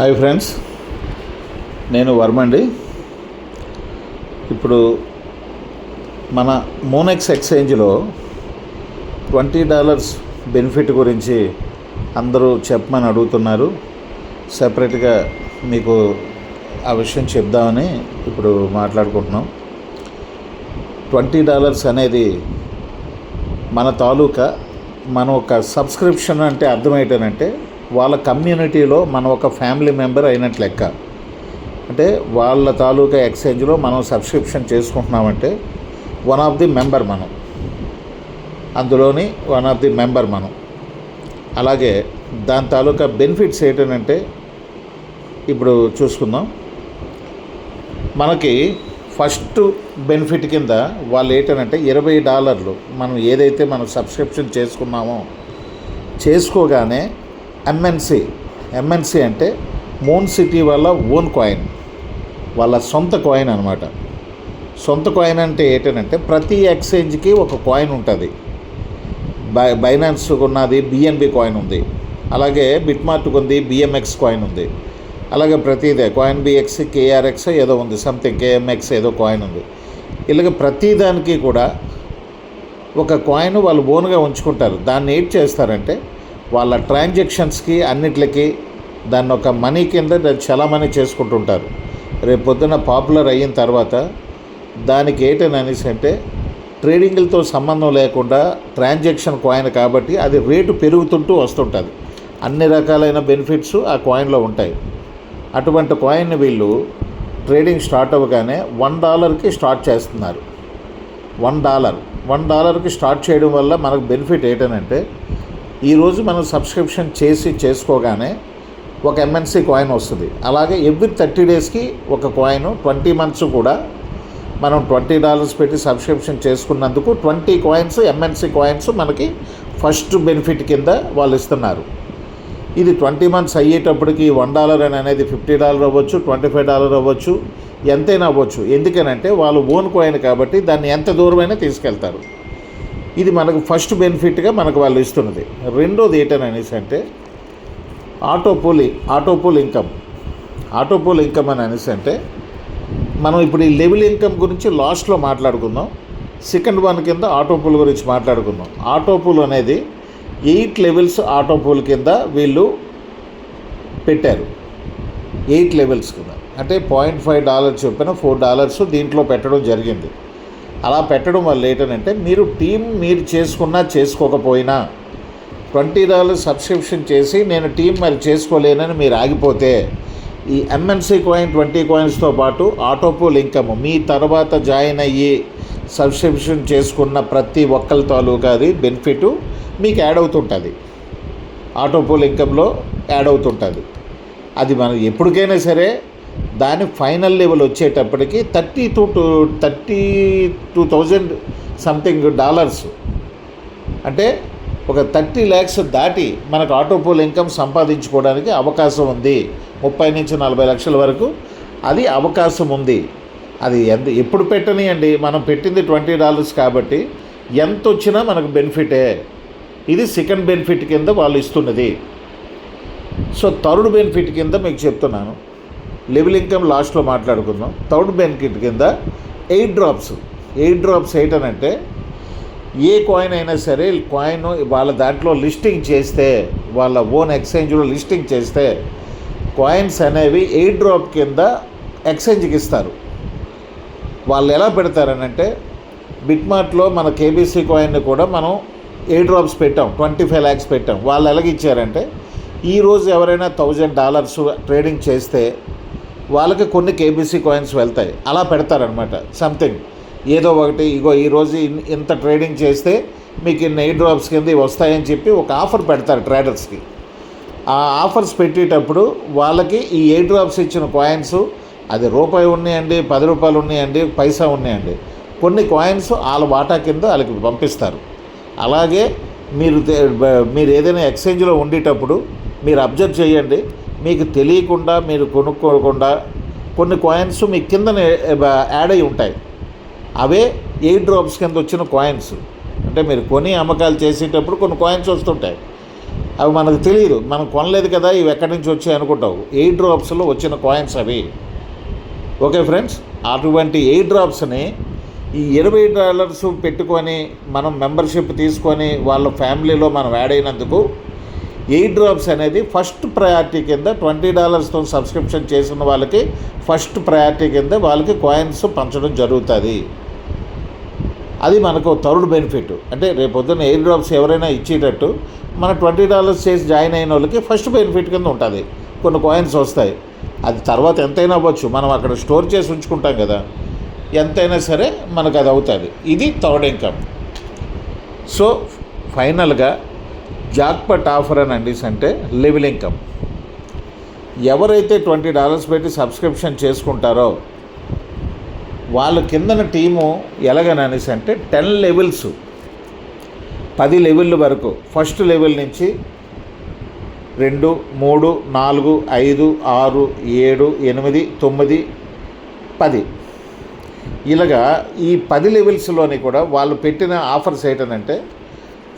Hi friends. నేను వర్మండి ఇప్పుడు మన మోనెక్స్ ఎక్స్చేంజ్లో ట్వంటీ డాలర్స్ బెనిఫిట్ గురించి అందరూ చెప్పమని అడుగుతున్నారు. సపరేట్గా మీకు ఆ విషయం చెప్దామని ఇప్పుడు మాట్లాడుకుంటున్నాం. ట్వంటీ డాలర్స్ అనేది మన తాలూకా మన ఒక సబ్స్క్రిప్షన్ అంటే అర్థం వాళ్ళ కమ్యూనిటీలో మనం ఒక ఫ్యామిలీ మెంబర్ అయినట్లు లెక్క. అంటే వాళ్ళ తాలూకా ఎక్స్చేంజ్లో మనం సబ్స్క్రిప్షన్ చేసుకుంటున్నామంటే వన్ ఆఫ్ ది మెంబర్ మనం. అందులోని వన్ ఆఫ్ ది మెంబర్ మనం. అలాగే దాని తాలూకా బెనిఫిట్స్ ఏంటంటే ఇప్పుడు చూసుకుందాం. మనకి ఫస్ట్ బెనిఫిట్ కింద వాళ్ళు ఏంటంటే ఇరవై డాలర్లు మనం ఏదైతే మనం సబ్స్క్రిప్షన్ చేసుకున్నామో చేసుకోగానే ఎంఎన్సి ఎంఎన్సి అంటే మూన్ సిటీ వాళ్ళ ఓన్ కాయిన్ వాళ్ళ సొంత కాయిన్ అనమాట సొంత కాయిన్ అంటే ఏంటంటే ప్రతి ఎక్స్చేంజ్కి ఒక కాయిన్ ఉంటుంది. బై బైనాన్స్ ఉన్నది బిఎన్బి కాయిన్ ఉంది. అలాగే బిట్మార్ట్కి ఉంది బిఎంఎక్స్ కాయిన్ ఉంది. అలాగే ప్రతిదే కాయిన్ బిఎక్స్ కేఆర్ఎక్స్ ఏదో ఉంది సంథింగ్ కేఎంఎక్స్ ఏదో కాయిన్ ఉంది. ఇలాగ ప్రతిదానికి కూడా ఒక కాయిన్ వాళ్ళు ఓన్గా ఉంచుకుంటారు. దాన్ని ఏం చేస్తారంటే వాళ్ళ ట్రాన్జాక్షన్స్కి అన్నిట్లకి దాన్ని ఒక మనీ కింద దాన్ని చలామణి చేసుకుంటుంటారు. రేపు పొద్దున పాపులర్ అయిన తర్వాత దానికి ఏంటని అనేసి అంటే ట్రేడింగ్లతో సంబంధం లేకుండా ట్రాన్జాక్షన్ కాయిన్ కాబట్టి అది రేటు పెరుగుతుంటూ వస్తుంటుంది. అన్ని రకాలైన బెనిఫిట్స్ ఆ కాయిన్లో ఉంటాయి. అటువంటి కాయిన్ వీళ్ళు ట్రేడింగ్ స్టార్ట్ అవ్వగానే వన్ డాలర్కి స్టార్ట్ చేస్తున్నారు. One dollar. వన్ డాలర్కి స్టార్ట్ చేయడం వల్ల మనకు బెనిఫిట్ ఏంటనంటే ఈరోజు మనం సబ్స్క్రిప్షన్ చేసి చేసుకోగానే ఒక ఎంఎన్సీ కాయిన్ వస్తుంది. అలాగే ఎవ్రీ థర్టీ డేస్కి ఒక కాయిన్ ట్వంటీ మంత్స్ కూడా మనం ట్వంటీ డాలర్స్ పెట్టి సబ్స్క్రిప్షన్ చేసుకున్నందుకు ట్వంటీ కాయిన్స్ ఎంఎన్సీ కాయిన్స్ మనకి ఫస్ట్ బెనిఫిట్ కింద వాళ్ళు ఇస్తున్నారు. ఇది ట్వంటీ మంత్స్ అయ్యేటప్పటికి వన్ డాలర్ అని అనేది ఫిఫ్టీ డాలర్ అవ్వచ్చు ట్వంటీ ఫైవ్ డాలర్ అవ్వచ్చు ఎంతైనా అవ్వచ్చు. ఎందుకనంటే వాళ్ళు ఓన్ కాయిన్ కాబట్టి దాన్ని ఎంత దూరమైనా తీసుకెళ్తారు. ఇది మనకు ఫస్ట్ బెనిఫిట్గా మనకు వాళ్ళు ఇస్తున్నది. రెండోది ఏంటనేసి అంటే autopool autopool income autopool income అని అనేసి అంటే మనం ఇప్పుడు ఈ లెవెల్ ఇన్కమ్ గురించి లాస్ట్లో మాట్లాడుకుందాం. సెకండ్ వన్ కింద ఆటోపోల్ గురించి మాట్లాడుకుందాం. ఆటోపోల్ అనేది ఎయిట్ లెవెల్స్ ఆటోపోల్ కింద వీళ్ళు పెట్టారు. ఎయిట్ లెవెల్స్ కింద. అంటే పాయింట్ ఫైవ్ డాలర్స్ చొప్పున ఫోర్ డాలర్స్ దీంట్లో పెట్టడం జరిగింది. అలా పెట్టడం వల్ల ఏంటంటే మీరు టీం మీరు చేసుకున్నా చేసుకోకపోయినా ట్వంటీ డాలర్ సబ్స్క్రిప్షన్ చేసి నేను టీం మరి చేసుకోలేనని మీరు ఆగిపోతే ఈ ఎంఎన్సీ కాయిన్ ట్వంటీ కాయిన్స్తో పాటు ఆటోపోల్ ఇన్కమ్ మీ తర్వాత జాయిన్ అయ్యి సబ్స్క్రిప్షన్ చేసుకున్న ప్రతి ఒక్కరి తాలూకా అది బెనిఫిట్ మీకు యాడ్ అవుతుంటుంది. ఆటోపోల్ ఇన్కంలో యాడ్ అవుతుంటుంది. అది మనం ఎప్పటికైనా సరే దాని ఫైనల్ లెవెల్ వచ్చేటప్పటికి thirty two two thirty two thousand something dollars. అంటే ఒక థర్టీ ల్యాక్స్ దాటి మనకు ఆటోపోల్ ఇన్కమ్ సంపాదించుకోవడానికి అవకాశం ఉంది. ముప్పై నుంచి నలభై లక్షల వరకు అది అవకాశం ఉంది. అది ఎంత ఎప్పుడు పెట్టనియండి? మనం పెట్టింది ట్వంటీ డాలర్స్ కాబట్టి ఎంత వచ్చినా మనకు బెనిఫిటే. ఇది సెకండ్ బెనిఫిట్ కింద వాళ్ళు ఇస్తున్నది. సో థర్డ్ బెనిఫిట్ కింద మీకు చెప్తున్నాను. లెవెల్ ఇన్కమ్ లాస్ట్లో మాట్లాడుకుందాం. థర్డ్ బెనిఫిట్ కింద ఎయిట్ డ్రాప్స్ ఎయిట్ డ్రాప్స్ అంటే ఏ కాయిన్ అయినా సరే కాయిన్ వాళ్ళ దాంట్లో లిస్టింగ్ చేస్తే వాళ్ళ ఓన్ ఎక్స్చేంజ్లో లిస్టింగ్ చేస్తే కాయిన్స్ అనేవి ఎయిట్ డ్రాప్ కింద ఎక్స్చేంజ్కి ఇస్తారు. వాళ్ళు ఎలా పెడతారనంటే బిట్మార్ట్లో మన కేబీసీ కాయిన్ని కూడా మనం ఎయిట్ డ్రాప్స్ పెట్టాం. ట్వంటీ ఫైవ్ ల్యాక్స్ పెట్టాం. వాళ్ళు ఎలాగిచ్చారంటే ఈరోజు ఎవరైనా థౌజండ్ డాలర్స్ ట్రేడింగ్ చేస్తే వాళ్ళకి కొన్ని కేబీసీ కాయిన్స్ వెళ్తాయి. అలా పెడతారనమాట సంథింగ్ ఏదో ఒకటి ఇగో ఈరోజు ఇన్- ఇంత ట్రేడింగ్ చేస్తే మీకు ఇన్ని ఎయిట్ డ్రాప్స్ కింద ఇవి వస్తాయని చెప్పి ఒక ఆఫర్ పెడతారు ట్రేడర్స్కి ఆ ఆఫర్స్ పెట్టేటప్పుడు వాళ్ళకి ఈ ఎయిట్ డ్రాప్స్ ఇచ్చిన కాయిన్స్ అది రూపాయి ఉన్నాయండి పది రూపాయలు ఉన్నాయండి పైసా ఉన్నాయండి. కొన్ని కాయిన్స్ వాళ్ళ వాటా కింద వాళ్ళకి పంపిస్తారు. అలాగే మీరు మీరు ఏదైనా ఎక్స్చేంజ్లో ఉండేటప్పుడు మీరు అబ్జర్వ్ చేయండి. మీకు తెలియకుండా మీరు కొనుక్కోకుండా కొన్ని కాయిన్స్ మీ కిందనే యాడ్ అయి ఉంటాయి. అవే ఎయిట్ డ్రాప్స్ కింద వచ్చిన కాయిన్స్ అంటే మీరు కొని అమ్మకాలు చేసేటప్పుడు కొన్ని కాయిన్స్ వస్తుంటాయి. అవి మనకు తెలియదు. మనం కొనలేదు కదా ఇవి ఎక్కడి నుంచి వచ్చాయి అనుకుంటావు. ఎయిట్ డ్రాప్స్లో వచ్చిన కాయిన్స్ అవి. ఓకే ఫ్రెండ్స్ అటువంటి ఎయిట్ డ్రాప్స్ని ఈ ఇరవై డాలర్స్ పెట్టుకొని మనం మెంబర్షిప్ తీసుకొని వాళ్ళ ఫ్యామిలీలో మనం యాడ్ అయినందుకు ఎయిర్ డ్రాప్స్ అనేది ఫస్ట్ ప్రయారిటీ కింద ట్వంటీ డాలర్స్తో సబ్స్క్రిప్షన్ చేసిన వాళ్ళకి ఫస్ట్ ప్రయారిటీ కింద వాళ్ళకి కాయిన్స్ పంచడం జరుగుతుంది. అది మనకు థర్డ్ బెనిఫిట్ అంటే రేపొద్దున ఎయిర్ డ్రాప్స్ ఎవరైనా ఇచ్చేటట్టు మన ట్వంటీ డాలర్స్ చేసి జాయిన్ అయిన వాళ్ళకి ఫస్ట్ బెనిఫిట్ కింద ఉంటుంది. కొన్ని కాయిన్స్ వస్తాయి. అది తర్వాత ఎంతైనా అవ్వచ్చు. మనం అక్కడ స్టోర్ చేసి ఉంచుకుంటాం కదా. ఎంతైనా సరే మనకు అది అవుతుంది. ఇది థర్డ్ ఇన్కమ్ సో ఫైనల్గా జాక్పట్ ఆఫర్ అని అండి అంటే లెవెల్ ఇన్కమ్. ఎవరైతే ట్వంటీ డాలర్స్ పెట్టి సబ్స్క్రిప్షన్ చేసుకుంటారో వాళ్ళ కిందన టీము ఎలాగని అనేసి అంటే టెన్ లెవెల్స్. పది లెవెల్ వరకు ఫస్ట్ లెవెల్ నుంచి రెండు మూడు నాలుగు ఐదు ఆరు ఏడు ఎనిమిది తొమ్మిది పది. ఇలాగా ఈ పది లెవెల్స్లోని కూడా వాళ్ళు పెట్టిన ఆఫర్స్ ఏంటంటే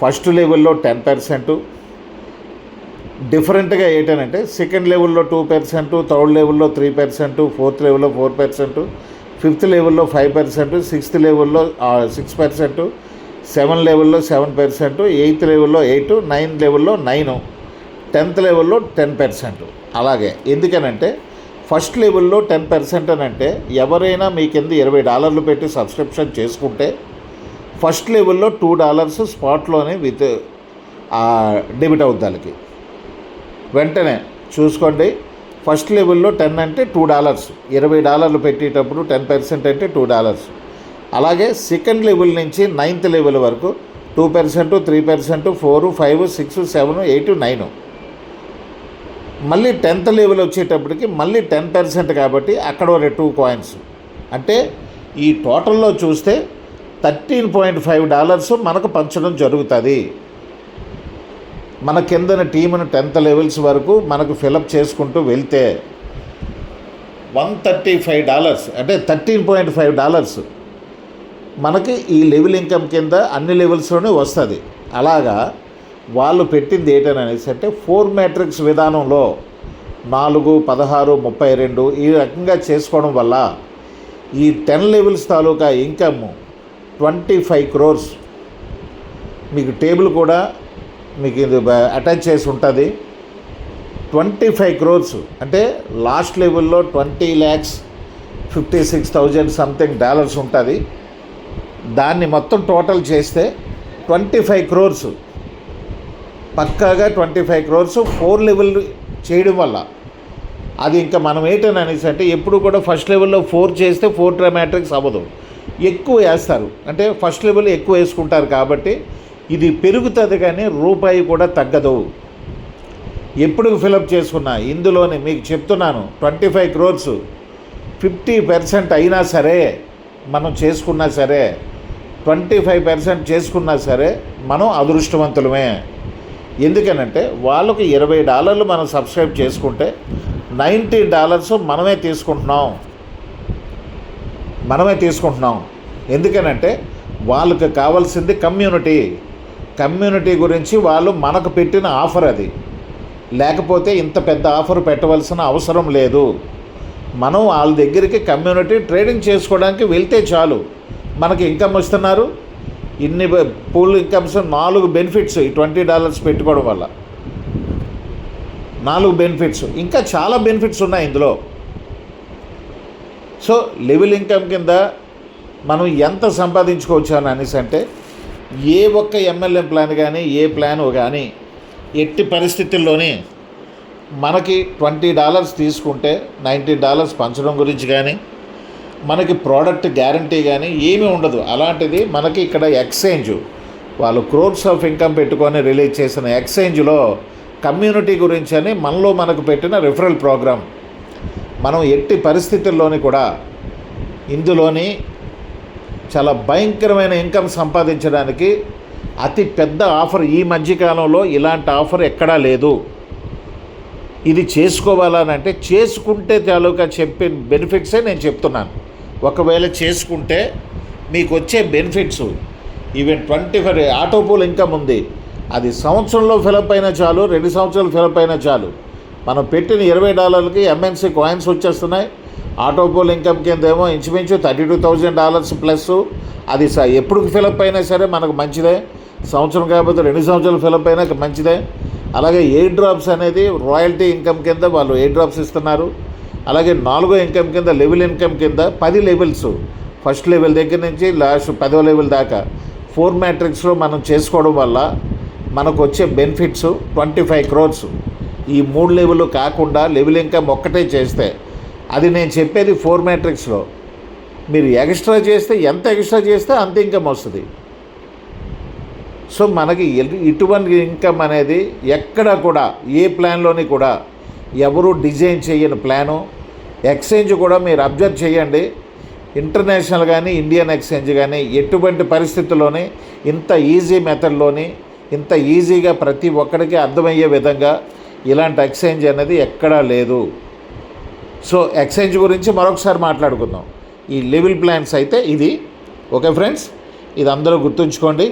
ఫస్ట్ లెవెల్లో టెన్ పర్సెంట్. డిఫరెంట్గా ఏంటంటే సెకండ్ లెవెల్లో టూ పర్సెంట్ థర్డ్ లెవెల్లో త్రీ పర్సెంట్ ఫోర్త్ లెవెల్లో ఫోర్ పర్సెంట్ ఫిఫ్త్ లెవెల్లో ఫైవ్ పర్సెంట్ సిక్స్త్ లెవెల్లో సిక్స్ పర్సెంట్ సెవెన్ లెవెల్లో సెవెన్ పర్సెంట్ ఎయిత్ లెవెల్లో ఎయిట్ నైన్ లెవెల్లో నైన్ టెన్త్ లెవెల్లో టెన్ పర్సెంట్. అలాగే ఎందుకనంటే ఫస్ట్ లెవెల్లో టెన్ పర్సెంట్ అని అంటే ఎవరైనా మీ కింద ఇరవై డాలర్లు పెట్టి సబ్స్క్రిప్షన్ చేసుకుంటే ఫస్ట్ లెవెల్లో టూ డాలర్స్ స్పాట్లోనే విత్ డెబిట్ అవుద్ది వాళ్ళకి వెంటనే చూసుకోండి ఫస్ట్ లెవెల్లో టెన్ అంటే టూ డాలర్స్ ఇరవై డాలర్లు పెట్టేటప్పుడు టెన్ పర్సెంట్ అంటే టూ డాలర్స్. అలాగే సెకండ్ లెవెల్ నుంచి నైన్త్ లెవెల్ వరకు two percent three percent four five six seven eight nine. మళ్ళీ టెన్త్ లెవెల్ వచ్చేటప్పటికి మళ్ళీ టెన్ పర్సెంట్ కాబట్టి అక్కడ ఒక టూ కాయిన్స్. అంటే ఈ టోటల్లో చూస్తే థర్టీన్ పాయింట్ ఫైవ్ డాలర్స్ మనకు పంచడం జరుగుతుంది. మన కిందన టీమును టెన్త్ లెవెల్స్ వరకు మనకు ఫిలప్ చేసుకుంటూ వెళ్తే వన్ థర్టీ ఫైవ్ డాలర్స్ అంటే థర్టీన్ పాయింట్ ఫైవ్ డాలర్స్ మనకి ఈ లెవెల్ ఇన్కమ్ కింద అన్ని లెవెల్స్లోనే వస్తుంది. అలాగా వాళ్ళు పెట్టింది ఏంటనేసి అంటే ఫోర్ మ్యాట్రిక్స్ విధానంలో నాలుగు పదహారు ముప్పై రెండు ఈ రకంగా చేసుకోవడం వల్ల ఈ టెన్ లెవెల్స్ తాలూకా ఇన్కమ్ ట్వంటీ ఫైవ్ క్రోర్స్. మీకు టేబుల్ కూడా మీకు ఇది అటాచ్ చేసి ఉంటుంది. Twenty five crores. అంటే లాస్ట్ లెవెల్లో twenty lakhs fifty six thousand something dollars ఉంటుంది. దాన్ని మొత్తం టోటల్ చేస్తే ట్వంటీ ఫైవ్ క్రోర్స్. పక్కాగా twenty five crores four level చేయడం వల్ల. అది ఇంకా మనం ఏంటని అనేసి అంటే ఎప్పుడు కూడా ఫస్ట్ లెవెల్లో ఫోర్ చేస్తే ఫోర్ మ్యాట్రిక్స్ అవ్వదు. ఎక్కువ వేస్తారు. అంటే ఫస్ట్ లెవెల్ ఎక్కువ వేసుకుంటారు కాబట్టి ఇది పెరుగుతుంది కానీ రూపాయి కూడా తగ్గదు. ఎప్పుడు ఫిలప్ చేసుకున్నా ఇందులోనే మీకు చెప్తున్నాను twenty five crores fifty percent అయినా సరే మనం చేసుకున్నా సరే ట్వంటీ ఫైవ్ పర్సెంట్ చేసుకున్నా సరే మనం అదృష్టవంతులమే. ఎందుకనంటే వాళ్ళకు ఇరవై డాలర్లు మనం సబ్స్క్రైబ్ చేసుకుంటే నైంటీ డాలర్స్ మనమే తీసుకుంటున్నాం. మనమే తీసుకుంటున్నాం. ఎందుకనంటే వాళ్ళకి కావాల్సింది కమ్యూనిటీ. కమ్యూనిటీ గురించి వాళ్ళు మనకు పెట్టిన ఆఫర్ అది. లేకపోతే ఇంత పెద్ద ఆఫర్ పెట్టవలసిన అవసరం లేదు. మనం వాళ్ళ దగ్గరికి కమ్యూనిటీ ట్రేడింగ్ చేసుకోవడానికి వెళ్తే చాలు. మనకి ఇన్కమ్ వస్తున్నారు. ఇన్ని పూల్ ఇన్కమ్స్ నాలుగు బెనిఫిట్స్ ఈ ట్వంటీ డాలర్స్ పెట్టుకోవడం వల్ల. నాలుగు బెనిఫిట్స్. ఇంకా చాలా బెనిఫిట్స్ ఉన్నాయి ఇందులో. సో లెవెల్ ఇన్కమ్ కింద మనం ఎంత సంపాదించుకోవచ్చు అని అనేసి అంటే ఏ ఒక్క ఎమ్మెల్యే ప్లాన్ కానీ ఏ ప్లాన్ కానీ ఎట్టి పరిస్థితుల్లోనే మనకి ట్వంటీ డాలర్స్ తీసుకుంటే నైంటీ డాలర్స్ పంచడం గురించి కానీ మనకి ప్రోడక్ట్ గ్యారంటీ కానీ ఏమీ ఉండదు. అలాంటిది మనకి ఇక్కడ ఎక్స్చేంజ్ వాళ్ళు క్రోర్స్ ఆఫ్ ఇన్కమ్ పెట్టుకొని రిలీజ్ చేసిన ఎక్స్చేంజ్లో కమ్యూనిటీ గురించి అని మనలో మనకు పెట్టిన రిఫరల్ ప్రోగ్రామ్ మనం ఎట్టి పరిస్థితుల్లోని కూడా ఇందులోని చాలా భయంకరమైన ఇన్కమ్ సంపాదించడానికి అతి పెద్ద ఆఫర్ ఈ మధ్యకాలంలో ఇలాంటి ఆఫర్ ఎక్కడా లేదు. ఇది చేసుకోవాలనంటే చేసుకుంటే తాలూకా చెప్పిన బెనిఫిట్సే నేను చెప్తున్నాను. ఒకవేళ చేసుకుంటే మీకు వచ్చే benefits even twenty five auto pool income ఉంది. అది సంవత్సరంలో ఫిలప్ అయినా చాలు రెండు సంవత్సరాలు ఫిలప్ అయినా చాలు. మనం పెట్టిన ఇరవై డాలర్లకి ఎంఎన్సీ కాయిన్స్ వచ్చేస్తున్నాయి. ఆటోపోల్ ఇన్కమ్ కింద ఏమో ఇంచుమించు thirty two thousand dollars plus అది స ఎప్పుడు ఫిలప్ అయినా సరే మనకు మంచిదే. సంవత్సరం కాకపోతే రెండు సంవత్సరాలు ఫిలప్ అయినా మంచిదే. అలాగే ఎయిర్ డ్రాప్స్ అనేది రాయల్టీ ఇన్కమ్ కింద వాళ్ళు ఎయిర్ డ్రాప్స్ ఇస్తున్నారు. అలాగే నాలుగో ఇన్కమ్ కింద లెవెల్ ఇన్కమ్ కింద పది లెవెల్స్ ఫస్ట్ లెవెల్ దగ్గర నుంచి లాస్ట్ పదో లెవెల్ దాకా. ఫోర్ మ్యాట్రిక్స్లో మనం చేసుకోవడం వల్ల మనకు వచ్చే బెనిఫిట్స్ ట్వంటీ ఫైవ్ క్రోర్స్ ఈ మూడు లెవెల్ కాకుండా లెవెల్ ఇన్కమ్ ఒక్కటే చేస్తే అది నేను చెప్పేది ఫోర్ మ్యాట్రిక్స్లో. మీరు ఎక్స్ట్రా చేస్తే ఎంత ఎక్స్ట్రా చేస్తే అంత ఇన్కమ్ వస్తుంది. సో మనకి ఇటువంటి ఇన్కమ్ అనేది ఎక్కడ కూడా ఏ ప్లాన్లోని కూడా ఎవరు డిజైన్ చేయని ప్లాను. ఎక్స్చేంజ్ కూడా మీరు అబ్జర్వ్ చేయండి. ఇంటర్నేషనల్ కానీ ఇండియన్ ఎక్స్చేంజ్ కానీ ఎటువంటి పరిస్థితుల్లోని ఇంత ఈజీ మెథడ్లోని ఇంత ఈజీగా ప్రతి ఒక్కరికి అర్థమయ్యే విధంగా ఇలాంటి ఎక్స్చేంజ్ అనేది ఎక్కడా లేదు. సో ఎక్స్చేంజ్ గురించి మరొకసారి మాట్లాడుకుందాం. ఈ లెవెల్ ప్లాన్స్ అయితే ఇది. Okay friends? ఇది అందరూ గుర్తుంచుకోండి.